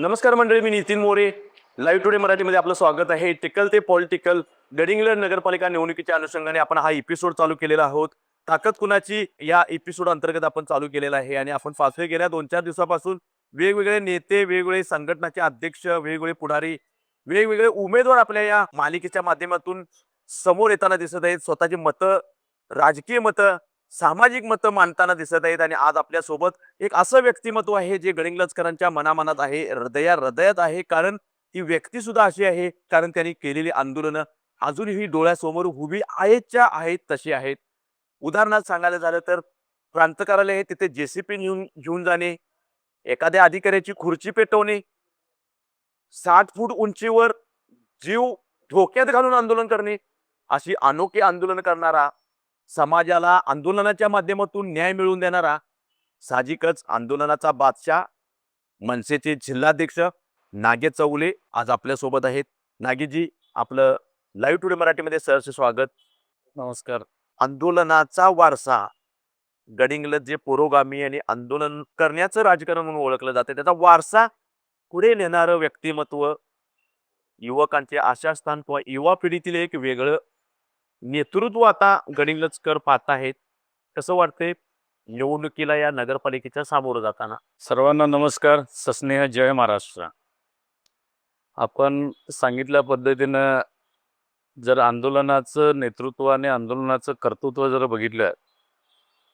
नमस्कार मंडळी मी नितीन मोरे. लाईव्ह टुडे मराठीमध्ये आपलं स्वागत आहे. टिकल ते पॉलिटिकल गडिंगलर नगरपालिका निवडणुकीच्या अनुषंगाने आपण हा एपिसोड चालू केलेला आहोत. ताकद कुणाची? या एपिसोड अंतर्गत आपण चालू केलेला आहे आणि आपण फासले गेल्या दोन चार दिवसापासून वेगवेगळे नेते वेगवेगळे संघटनाचे अध्यक्ष वेगवेगळे पुढारी वेगवेगळे उमेदवार आपल्या या मालिकेच्या माध्यमातून समोर येताना दिसत आहेत. स्वतःची मतं राजकीय मतं सामाजिक मतं मांडताना दिसत आहेत आणि आज आपल्यासोबत एक असं व्यक्तिमत्व आहे जे गडिंगलजकरांच्या मनामनात आहे हृदया हृदयात आहे. कारण ती व्यक्ती सुद्धा अशी आहे कारण त्यांनी केलेली आंदोलनं अजूनही डोळ्यासमोर उभी आहेतच्या आहेत तशी आहेत. उदाहरणार्थ सांगायला झालं तर प्रांत कार्यालय हे तिथे जेसीपी घेऊन घेऊन जाणे एखाद्या अधिकाऱ्याची खुर्ची पेटवणे साठ फूट उंचीवर जीव धोक्यात घालून आंदोलन करणे अशी अनोखी आंदोलन करणारा समाजाला आंदोलनाच्या माध्यमातून न्याय मिळवून देणारा साहजिकच आंदोलनाचा बादशाह मनसेचे जिल्हाध्यक्ष नागे चौले आज आपल्यासोबत आहेत. नागेजी आपलं लाईव्ह टुडे मराठीमध्ये सहर्ष स्वागत. नमस्कार. आंदोलनाचा वारसा गडिंगलत जे पुरोगामी आणि आंदोलन करण्याचं राजकारण म्हणून ओळखलं जातं त्याचा वारसा पुढे नेणारं व्यक्तिमत्व युवकांचे आशास्थान किंवा युवा पिढीतील एक वेगळं नेतृत्व आता गडिंगलजकर पाहत आहेत. कसं वाटतंय निवडणुकीला या नगरपालिकेच्या सामोरं जाताना? सर्वांना नमस्कार. सस्नेह जय महाराष्ट्र. आपण सांगितल्या पद्धतीनं जर आंदोलनाचं नेतृत्व आणि आंदोलनाचं कर्तृत्व जर बघितलं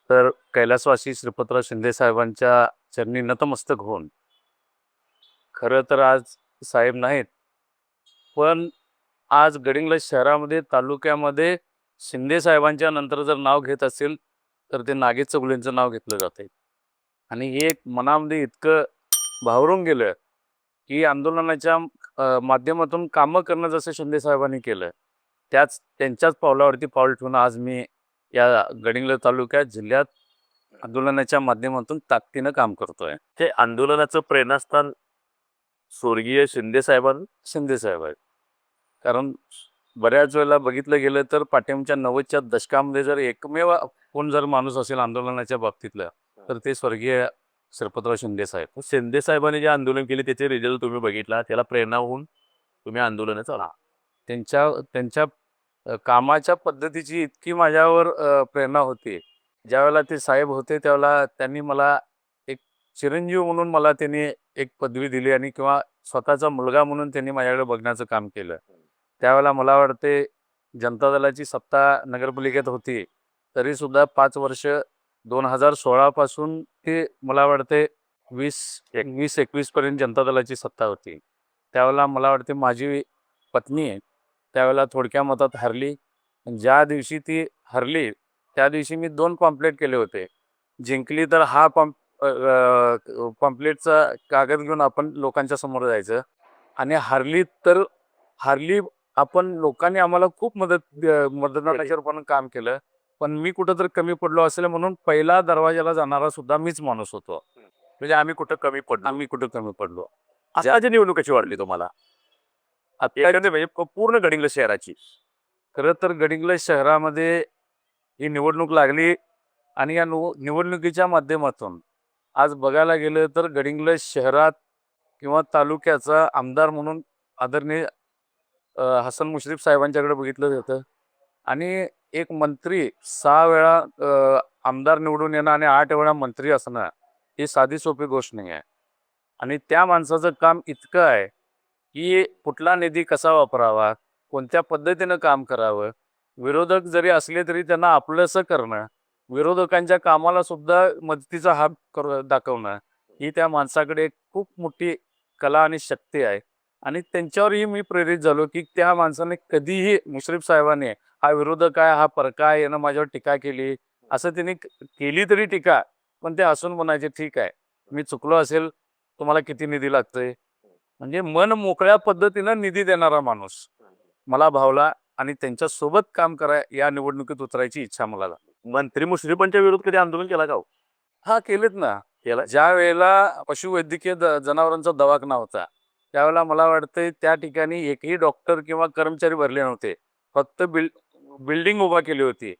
तर कैलासवासी श्रीपतराव शिंदे साहेबांच्या चरणी नतमस्तक होऊन खरं तर आज साहेब नाहीत पण आज गडिंग्लज शहरामध्ये तालुक्यामध्ये शिंदे साहेबांच्या नंतर जर नाव घेत असेल तर ते नागे चौगलेंचं नाव घेतलं जात आहे आणि हे एक मनामध्ये इतकं भावरून गेलं की आंदोलनाच्या माध्यमातून कामं करणं जसं शिंदे साहेबांनी केलं त्याच त्यांच्याच पावलावरती पाऊल ठेवून आज मी या गडिंग्लज तालुक्यात जिल्ह्यात आंदोलनाच्या माध्यमातून ताकदीनं काम करतोय. ते आंदोलनाचं प्रेरणास्थान स्वर्गीय शिंदे साहेबां शिंदे साहेब आहेत. कारण बऱ्याच वेळेला बघितलं गेलं तर पाठिंबाच्या नव्वदच्या दशकामध्ये जर एकमेव कोण जर माणूस असेल आंदोलनाच्या बाबतीतलं तर ते स्वर्गीय श्रीपतराव शिंदे साहेब. शिंदे साहेबांनी जे आंदोलन केले त्याचे रिझल्ट तुम्ही बघितला त्याला प्रेरणा होऊन तुम्ही आंदोलन चाला त्यांच्या त्यांच्या कामाच्या पद्धतीची इतकी माझ्यावर प्रेरणा होती. ज्यावेळेला ते साहेब होते त्यावेळेला त्यांनी मला एक चिरंजीव म्हणून मला त्यांनी एक पदवी दिली आणि किंवा स्वतःचा मुलगा म्हणून त्यांनी माझ्याकडे बघण्याचं काम केलं. त्यावेळेला मला वाटते जनता दलाची सत्ता नगरपालिकेत होती तरी सुद्धा पाच वर्ष दोन हजार सोळापासून ते मला वाटते वीस एक वीस एकवीस पर्यंत जनता दलाची सत्ता होती. त्यावेळेला मला वाटते माझी पत्नी आहे त्यावेळेला थोडक्या मतात हरली. आणि ज्या दिवशी ती हरली त्या दिवशी मी दोन पॉम्पलेट केले होते. जिंकली तर हा पॉम्प पॉम्पलेटचा कागद घेऊन आपण लोकांच्या समोर जायचं आणि हरली तर हरली आपण लोकांनी आम्हाला खूप मदत मदतनाट्याच्या रूपानं काम केलं. पण मी कुठंतरी कमी पडलो असेल म्हणून पहिला दरवाजाला जाणारा सुद्धा मीच माणूस होतो. म्हणजे आम्ही कुठं कमी पडलो. आम्ही कुठं कमी पडलो? आताची निवडणूक कशी वाटली तुम्हाला? म्हणजे प- पूर्ण गडिंगल शहराची. खरं तर गडिंग्लज शहरामध्ये ही निवडणूक लागली आणि या निवडणुकीच्या माध्यमातून आज बघायला गेलं तर गडिंग्लज शहरात किंवा तालुक्याचा आमदार म्हणून आदरणीय हसन मुश्रीफ साहेबांच्याकडे बघितलं जातं. आणि एक मंत्री सहा वेळा आमदार निवडून येणं आणि आठ वेळा मंत्री असणं ही साधी सोपी गोष्ट नाही आहे. आणि त्या माणसाचं काम इतकं आहे की कुठला निधी कसा वापरावा कोणत्या पद्धतीनं काम करावं विरोधक जरी असले तरी त्यांना आपलंसं करणं विरोधकांच्या कामाला सुद्धा मदतीचा हात कर दाखवणं ही त्या माणसाकडे खूप मोठी कला आणि शक्ती आहे. आणि त्यांच्यावरही मी प्रेरित झालो की त्या माणसाने कधीही मुश्रीफ साहेबांनी हा विरोधक आहे हा परका आहे यानं माझ्यावर टीका केली असं त्यांनी केली तरी टीका पण ते असून म्हणायचे ठीक आहे मी चुकलो असेल तुम्हाला किती निधी लागतोय म्हणजे मन मोकळ्या पद्धतीनं निधी देणारा माणूस मला भावला आणि त्यांच्यासोबत काम करा या निवडणुकीत उतरायची इच्छा मला. मंत्री मुश्रीफांच्या विरोध कधी आंदोलन केला का हो? हा केलेत ना केला ज्या वेळेला पशुवैद्यकीय जनावरांचा दवाखाना होता त्यावेळेला मला वाटतंय त्या ठिकाणी एकही डॉक्टर किंवा कर्मचारी भरले नव्हते. फक्त बिल बिल्डिंग उभा केली होती.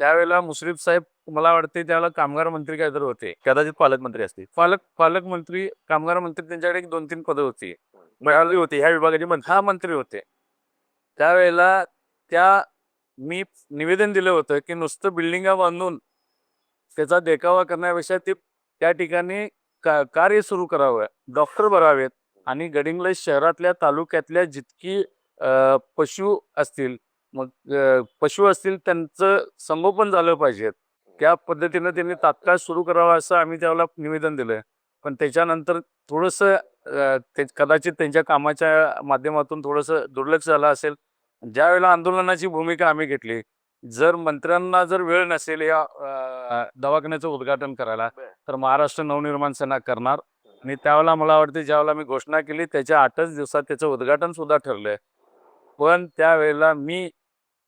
त्यावेळेला मुश्रीफ साहेब मला वाटते त्यावेळेला कामगार मंत्री काहीतरी होते. कदाचित पालकमंत्री असतील. पालक पालकमंत्री कामगार मंत्री त्यांच्याकडे एक दोन तीन पदं होती. मिळाली होती ह्या विभागाची मंत्री. हा मंत्री होते. त्यावेळेला त्या मी निवेदन दिलं होतं की नुसतं बिल्डिंगा बांधून त्याचा देखावा करण्यापेक्षा ते त्या ठिकाणी का कार्य सुरू करावं. डॉक्टर भरावेत. आणि गडिंग्लज शहरातल्या तालुक्यातल्या जितकी पशु असतील मग पशु असतील त्यांचं संगोपन झालं पाहिजे. त्या पद्धतीनं त्यांनी तात्काळ सुरू करावं असं आम्ही त्यावेळेला निवेदन दिलं पण त्याच्यानंतर थोडंसं ते कदाचित त्यांच्या कामाच्या माध्यमातून थोडंसं दुर्लक्ष झालं असेल. ज्या वेळेला आंदोलनाची भूमिका आम्ही घेतली जर मंत्र्यांना जर वेळ नसेल या दवाखान्याचं उद्घाटन करायला तर महाराष्ट्र नवनिर्माण सेना करणार. आणि त्यावेळेला मला वाटते ज्यावेळेला मी घोषणा केली त्याच्या आठच दिवसात त्याचं उद्घाटन सुद्धा ठरलंय. पण त्यावेळेला मी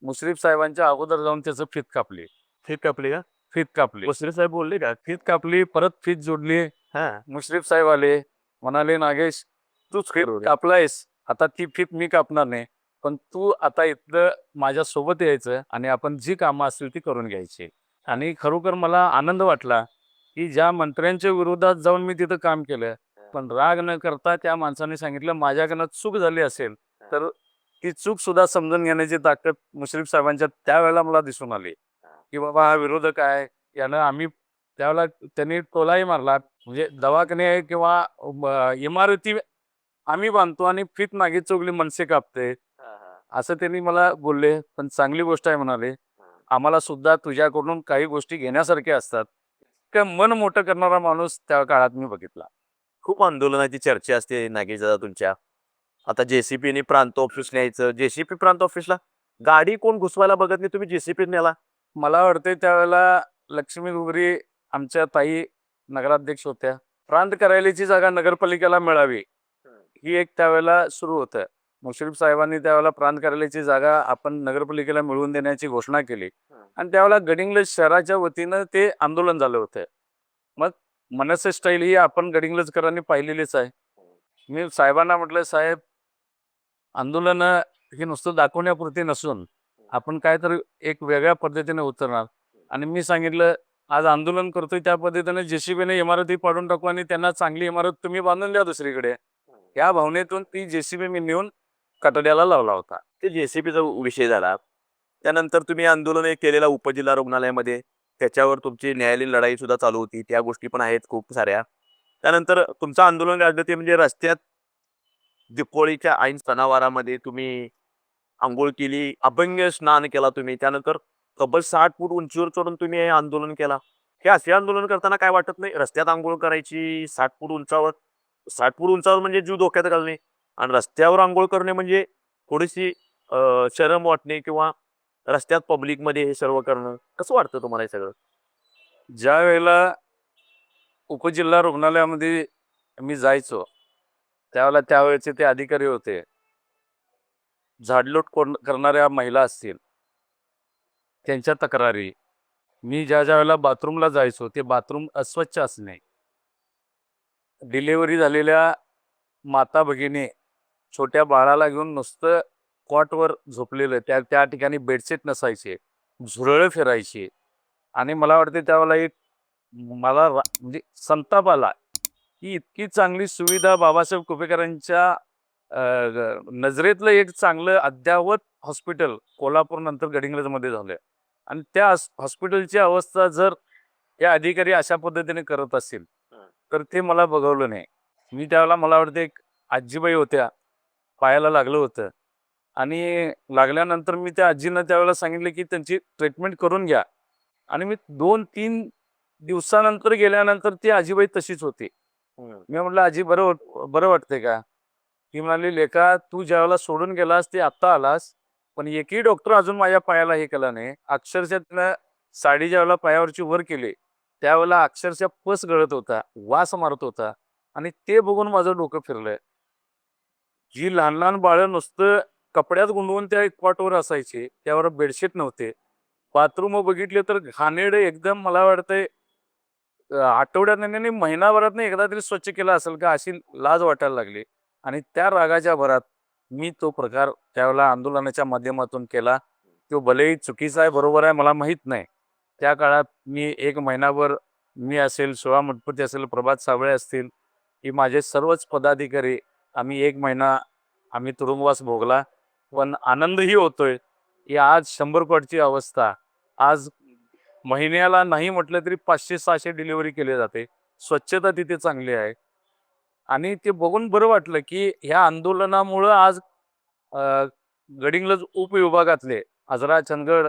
मुश्रीफ साहेबांच्या अगोदर जाऊन त्याचं फीत कापली. फित कापली का? फीत कापली. मुश्रीफ साहेब बोलले का? फीत कापली परत फीत जोडली. हा. मुश्रीफ साहेब आले म्हणाले नागेश तूच फीत. कापलायस. आता ती फीत मी कापणार नाही. पण तू आता इथलं माझ्या सोबत यायचं आणि आपण जी कामं असतील ती करून घ्यायची. आणि खरोखर मला आनंद वाटला. की ज्या मंत्र्यांच्या विरोधात जाऊन मी तिथं काम केलं पण राग न करता त्या माणसाने सांगितलं माझ्याकडनं चूक झाली असेल तर ती चूक सुद्धा समजून घेण्याची ताकद मुश्रीफ साहेबांच्या त्यावेळेला मला दिसून आली. की बाबा हा विरोधक आहे. यानं आम्ही त्यावेळेला त्यांनी टोलाही मारला. म्हणजे दवाखाने किंवा इमारती आम्ही बांधतो आणि फीत मागे चोगली मनसे कापते. असं त्यांनी मला बोलले. पण चांगली गोष्ट आहे म्हणाले. आम्हाला सुद्धा तुझ्याकडून काही गोष्टी घेण्यासारख्या असतात. का मन मोठं करणारा माणूस त्या काळात मी बघितला. खूप आंदोलनाची चर्चा असते नागेश दादा तुमच्या. आता जेसीपीने प्रांत ऑफिस न्यायचं. जेसीपी प्रांत ऑफिसला गाडी कोण घुसवायला बघत नाही? तुम्ही जेसीपी नेला मला वाटते त्यावेळेला लक्ष्मी घुगरी आमच्या ताई नगराध्यक्ष होत्या. प्रांत कार्यालयाची जागा नगरपालिकेला मिळावी. ही एक त्यावेळेला सुरू होतं. मुश्रीफ साहेबांनी त्यावेळेला प्रांत कार्यालयाची जागा आपण नगरपालिकेला मिळवून देण्याची घोषणा केली. आणि त्यावेळेला गडिंग्लज शहराच्या वतीनं ते आंदोलन झालं होतं. मग मनसे स्टाईल ही आपण गडिंग्लजकरांनी पाहिलेलीच आहे. मी साहेबांना म्हटलं साहेब आंदोलन हे नुसतं दाखवण्यापुरती नसून आपण काय तर एक वेगळ्या पद्धतीने उतरणार. आणि मी सांगितलं आज आंदोलन करतोय त्या पद्धतीने जेसीबीने इमारती पाडून टाकू आणि त्यांना चांगली इमारत तुम्ही बांधून द्या दुसरीकडे. या भावनेतून ती जेसीबी मी नेऊन कटड्याला लावला होता. ते जेसीबीचा विषय झाला. त्यानंतर तुम्ही आंदोलन एक केलेला उपजिल्हा रुग्णालयामध्ये. त्याच्यावर तुमची न्यायालयीन लढाई सुद्धा चालू होती. त्या गोष्टी पण आहेत खूप साऱ्या. त्यानंतर तुमचं आंदोलन गाजलं ते म्हणजे रस्त्यात दिपोळीच्या ऐन सणावारामध्ये तुम्ही आंघोळ केली अभंग स्नान केला तुम्ही. त्यानंतर तब्बल साठ फूट उंचीवर चढून तुम्ही हे आंदोलन केला. हे असे आंदोलन करताना काय वाटत नाही? रस्त्यात आंघोळ करायची साठ फूट उंचावर साठ फूट उंचावर म्हणजे जीव धोक्यात घालणे. आणि रस्त्यावर आंघोळ करणे म्हणजे थोडीशी शरम वाटणे किंवा रस्त्यात पब्लिकमध्ये हे सर्व करणं कसं वाटतं तुम्हाला हे सगळं? ज्या वेळेला उपजिल्हा रुग्णालयामध्ये मी जायचो त्यावेळेला त्यावेळेचे ते अधिकारी होते. झाडलोट कोण करणाऱ्या महिला असतील त्यांच्या तक्रारी. मी ज्या ज्या वेळेला बाथरूमला जायचो ते बाथरूम अस्वच्छ असणे. डिलिव्हरी झालेल्या माता भगिनी छोट्या बाळाला घेऊन नुसतं कॉटवर झोपलेलं त्या त्या ठिकाणी बेडशीट नसायचे झुरळं फिरायची. आणि मला वाटते त्यावेळेला एक मला रा- म्हणजे संताप आला की इतकी चांगली सुविधा बाबासाहेब कुपेकरांच्या नजरेतलं एक चांगलं अद्यावत हॉस्पिटल कोल्हापूर नंतर गडिंग्लजमध्ये झालं आणि त्या हॉस- हॉस्पिटलची अवस्था जर हे अधिकारी अशा पद्धतीने करत असतील तर ते मला बघवलं नाही. मी त्यावेळेला मला वाटते एक आजीबाई होत्या पायाला लागलं होतं. आणि लागल्यानंतर मी त्या आजींना त्यावेळेला सांगितलं की त्यांची ट्रीटमेंट करून घ्या. आणि मी दोन तीन दिवसानंतर गेल्यानंतर ती आजीबाई तशीच होती. मी म्हटलं आजी बरं बरं वाटतंय का? ती म्हणाली लेका तू ज्यावेळेला सोडून गेलास ते आत्ता आलास पण एकही डॉक्टर अजून माझ्या पायाला हे केला नाही. अक्षरशः त्यानं साडी ज्यावेळेला पायावरची वर केली त्यावेळेला अक्षरशः पस गळत होता वास मारत होता आणि ते बघून माझं डोकं फिरलंय. जी लहान लहान बाळं नुसतं कपड्यात गुंडवून त्या कॉटवर असायची त्यावर बेडशीट नव्हते. बाथरूम बघितले तर घाणेडे एकदम मला वाटतंय आठवड्यात नाही महिनाभरात एकदा तरी स्वच्छ केला असेल का अशी लाज वाटायला लागली. आणि त्या रागाच्या भरात मी तो प्रकार त्यावेळेला आंदोलनाच्या माध्यमातून केला. तो भलेही चुकीचा आहे बरोबर आहे मला माहीत नाही. त्या काळात मी एक महिनाभर मी असेल सोळा मटपती असेल प्रभात सावळे असतील ही माझे सर्वच पदाधिकारी आम्ही एक महिना आम्ही तुरुंगवास भोगला. पण आनंदही होतोय. की आज शंभर कोटची अवस्था. आज महिन्याला नाही म्हटलं तरी पाचशे सहाशे डिलिव्हरी केली जाते. स्वच्छता तिथे चांगली आहे. आणि ते बघून बरं वाटलं की ह्या आंदोलनामुळं आज गडिंगलज उपविभागातले आजरा चंदगड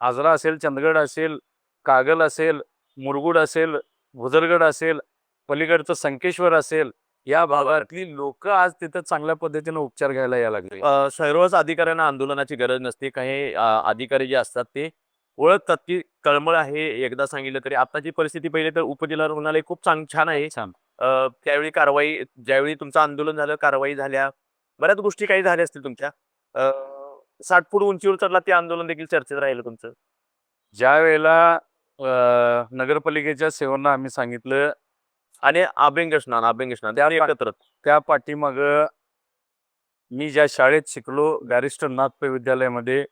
आजरा असेल चंदगड असेल कागल असेल मुरगुड असेल भुजरगड असेल पलीकडचं संकेश्वर असेल या भागातली लोक आज तिथं चांगल्या पद्धतीने उपचार घ्यायला यायला लागले. सर्वच अधिकाऱ्यांना आंदोलनाची गरज नसते. काही अधिकारी जे असतात ते ओळखतात की तळमळ आहे. एकदा सांगितलं तरी आताची परिस्थिती पहिले तर उपजिल्हा रुग्णालय खूप चांग छान आहे. छान त्यावेळी कारवाई ज्यावेळी तुमचं आंदोलन झालं कारवाई झाल्या. बऱ्याच गोष्टी काही झाल्या असतील तुमच्या. अ, साठ फूट उंचीवर चढला ते आंदोलन देखील चर्चेत राहिलं तुमचं. ज्या वेळेला नगरपालिकेच्या सेवांना आम्ही सांगितलं आणि अभ्यंग अभ्यंगस्नान. त्या एकत्र त्या पाठीमाग मी ज्या शाळेत शिकलो बॅरिस्टर नाथ विद्यालयामध्ये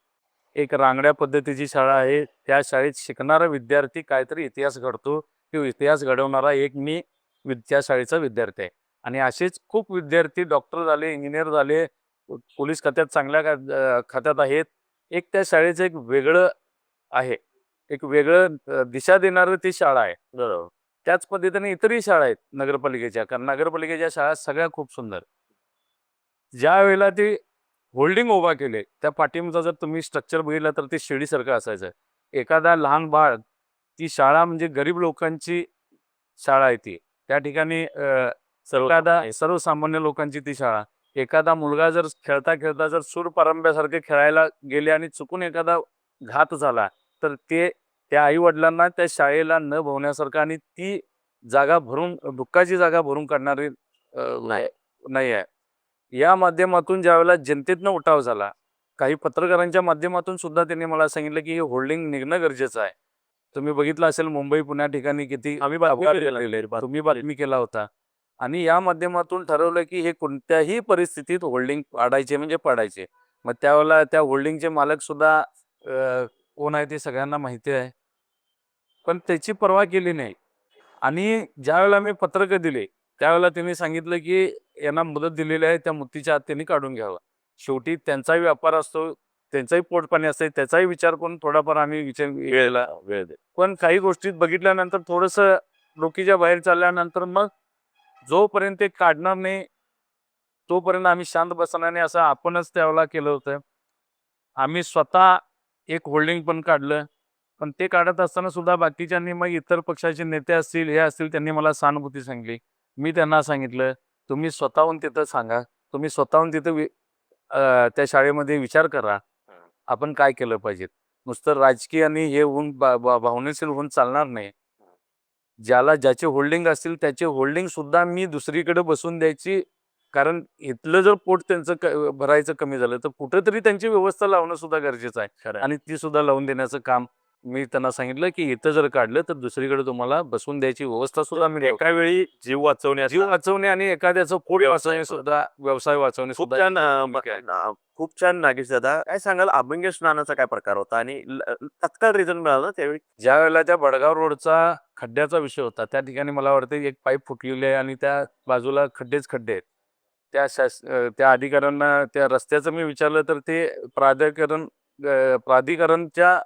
एक रांगड्या पद्धतीची शाळा आहे. त्या शाळेत शिकणारा विद्यार्थी काहीतरी इतिहास घडतो किंवा इतिहास घडवणारा एक मी वि- त्या शाळेचा विद्यार्थी आहे. आणि असेच खूप विद्यार्थी डॉक्टर झाले इंजिनियर झाले पोलीस खात्यात चांगल्या खात्यात आहेत. एक त्या शाळेचं एक वेगळं आहे. एक वेगळं दिशा देणारं ती शाळा आहे. बरोबर. त्याच पद्धतीने इतरही शाळा आहेत नगरपालिकेच्या. कारण नगरपालिकेच्या शाळा सगळ्या खूप सुंदर. ज्या वेळेला ते होल्डिंग उभा केले त्या पाठीमागचा जर तुम्ही स्ट्रक्चर बघितलं तर ते शिडीसारखं असायचं. एखादा लहान बाळ ती शाळा म्हणजे गरीब लोकांची शाळा आहे ती. त्या ठिकाणी एखादा सर्वसामान्य. लोकांची ती शाळा. एखादा मुलगा जर खेळता खेळता जर सूर पारंब्यासारखे खेळायला गेले आणि चुकून एखादा घात झाला तर ते त्या आई वडिलांना त्या शाळेला न भवण्यासारखं आणि ती जागा भरून दुःखाची जागा भरून काढणारी नाही. आहे. या माध्यमातून ज्यावेळेला जनतेतनं उठाव झाला काही पत्रकारांच्या माध्यमातून सुद्धा त्यांनी मला सांगितलं की हे होल्डिंग निघणं गरजेचं आहे. तुम्ही बघितलं असेल मुंबई पुण्या ठिकाणी किती आम्ही. तुम्ही बातमी केला होता. आणि या माध्यमातून ठरवलं की हे कोणत्याही परिस्थितीत होल्डिंग पाडायचे म्हणजे पाडायचे. मग त्यावेळेला त्या होल्डिंगचे मालक सुद्धा कोण आहे ते सगळ्यांना माहिती आहे. पण त्याची पर्वा केली नाही. आणि ज्यावेळेला मी पत्रकं दिले त्यावेळेला त्यांनी सांगितलं की यांना मुदत दिलेली आहे त्या मुदतीच्या आत त्यांनी काढून घ्यावा. शेवटी त्यांचाही व्यापार असतो त्यांचाही पोटपाणी असते त्याचाही विचार करून थोडाफार आम्ही विचार वेळेला वेळ दे पण काही गोष्टीत बघितल्यानंतर थोडंसं डोकीच्या बाहेर चालल्यानंतर मग जोपर्यंत ते काढणार नाही तोपर्यंत आम्ही शांत बसणार नाही असं आपणच त्यावेळेला केलं होतं. आम्ही स्वतः एक होल्डिंग पण काढलं. पण ते काढत असताना सुद्धा बाकीच्यांनी मग इतर पक्षाचे नेते असतील हे असतील त्यांनी मला सहानुभूती सांगली मी त्यांना सांगितलं तुम्ही स्वतःहून तिथं सांगा. तुम्ही स्वतःहून तिथं त्या शाळेमध्ये विचार करा. आपण काय केलं पाहिजे नुसतं राजकीय आणि हे होऊन भावनेशील होऊन चालणार नाही. ज्याला ज्याचे होल्डिंग असतील त्याचे होल्डिंग सुद्धा मी दुसरीकडे बसून द्यायची. कारण इथलं जर पोट त्यांचं भरायचं कमी झालं तर कुठेतरी त्यांची व्यवस्था लावणं सुद्धा गरजेचं आहे. खरं आहे. आणि ती सुद्धा लावून देण्याचं काम मी त्यांना सांगितलं की इथं जर काढलं तर दुसरीकडे तुम्हाला बसून द्यायची व्यवस्था सुद्धा मी एका वेळी जीव वाचवण्याचा जीव वाचवणे आणि एखाद्याचं पोट वाचवणे सुद्धा व्यवसाय वाचवणे खूप सुद्धा छान अ, ठीक आहे. अ, खूप छान नागेश दादा. काय सांगाल? अभंग स्नानाचा काय प्रकार होता आणि ल- तत्काळ रिझल्ट मिळाला त्यावेळी? ज्या वेळेला त्या बडगाव रोडचा खड्ड्याचा विषय होता त्या ठिकाणी मला वाटतं एक पाईप फुटलेली आहे आणि त्या बाजूला खड्डेच खड्डे आहेत. त्या शास अं, त्या अधिकाऱ्यांना त्या रस्त्याचं मी विचारलं तर ते प्राधिकरण अं, प्राधिकरणच्या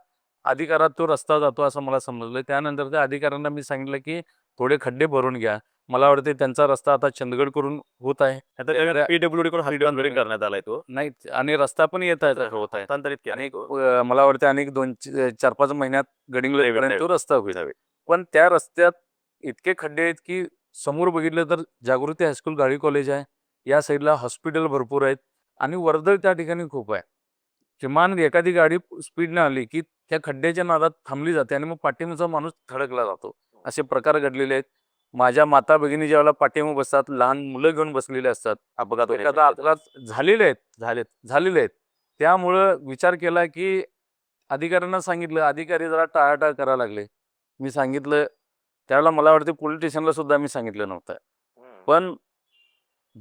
अधिकारात तो रस्ता जातो असं मला समजलं. त्यानंतर त्या अधिकाऱ्यांना मी सांगितलं की थोडे खड्डे भरून घ्या. मला वाटते त्यांचा रस्ता आता चंदगड करून होत आहे. पीडब्ल्यूडी कडून करण्यात आलाय तो. नाही आणि रस्ता पण येत आहे. होत आहे. मला वाटतं अनेक दोन चार पाच महिन्यात गडिंगला तो रस्ता होईल. पण त्या रस्त्यात इतके खड्डे आहेत की समोर बघितलं तर जागृती हायस्कूल गाडी कॉलेज आहे. या साईडला हॉस्पिटल भरपूर आहेत. आणि वर्दळ त्या ठिकाणी खूप आहे. किमान एखादी गाडी स्पीडने आली की त्या खड्ड्याच्या नादात थांबली जाते आणि मग पाठीमागचा माणूस थडकला जातो. असे प्रकार घडलेले आहेत. माझ्या माता भगिनी ज्यावेळेला पाठीमाग बसतात लहान मुलं घेऊन बसलेले असतात. अपघात एखादा अपघात झालेले आहेत झालेत झालेले आहेत. त्यामुळं विचार केला की अधिकाऱ्यांना सांगितलं अधिकारी जरा टाळाटाळ करायला लागले. मी सांगितलं त्यावेळेला मला वाटतं पोलीस स्टेशनला सुद्धा मी सांगितलं नव्हतं. पण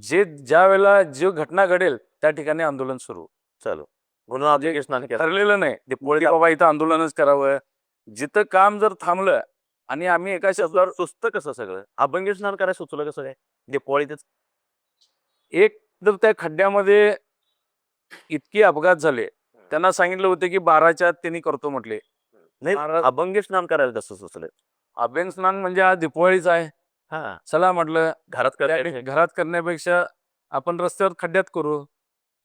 जे ज्या वेळेला जो घटना घडेल त्या ठिकाणी आंदोलन सुरू. चलो. म्हणून अभंग स्नान केलं ठरलेलं नाही. ते पोळी बाबा इथं आंदोलनच करावं. जिथं काम जर थांबलं आणि आम्ही एका शब्दावर सुस्त कसं सगळं? अभंगी स्नान करायला सुचलं कसं काय? दिपवाळीतच एक तर त्या खड्ड्यामध्ये इतके अपघात झाले. त्यांना सांगितलं होते की बाराच्या आत त्यांनी करतो म्हटले. नाही अभंगी स्नान करायला कसं सुचलं? अभ्यंग स्नान म्हणजे आज दिपवाळीच आहे. हा. चला म्हटलं घरात घरात करण्यापेक्षा आपण रस्त्यावर खड्ड्यात करू.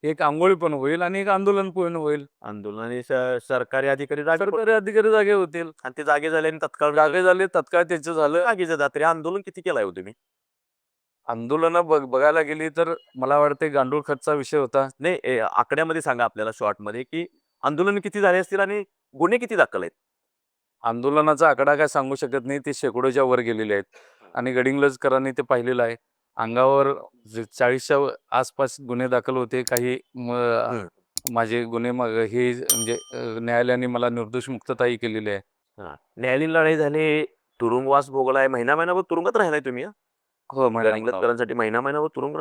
एक आंघोळी पण होईल आणि एक आंदोलन पण होईल. आंदोलन आणि स- सरकारी अधिकारी जागे सरकारी अधिकारी जागे होतील. आणि ते जागे झाले आणि तत्काळ जागे झाले तत्काळ त्याचं झालं. जागेचे जात्रे आंदोलन किती केलाय हो तुम्ही? आंदोलन बघायला गेली तर मला वाटते गांडूळ खतचा विषय होता. नाही ए, आकड्यामध्ये सांगा आपल्याला शॉर्टमध्ये की आंदोलन किती झाले असतील आणि गुन्हे किती दाखल आहेत? आंदोलनाचा आकडा काय सांगू शकत नाही. ते शेकडोच्या वर गेलेले आहेत. आणि गडिंग्लजकरांनी ते पाहिलेलं आहे. अंगावर जे चाळीसच्या व- आसपास गुन्हे दाखल होते काही म- माझे गुन्हे माग हे म्हणजे अं, न्यायालयाने मला निर्दोष मुक्तताही केलेली आहे. न्यायालयीन लढाई झाली तुरुंगवास भोगलाय महिना महिनाभर तुरुंगात राहिलाय तुम्ही हं? हो गडिंग्लजकरांसाठी महिना महिनाभर तुरुंग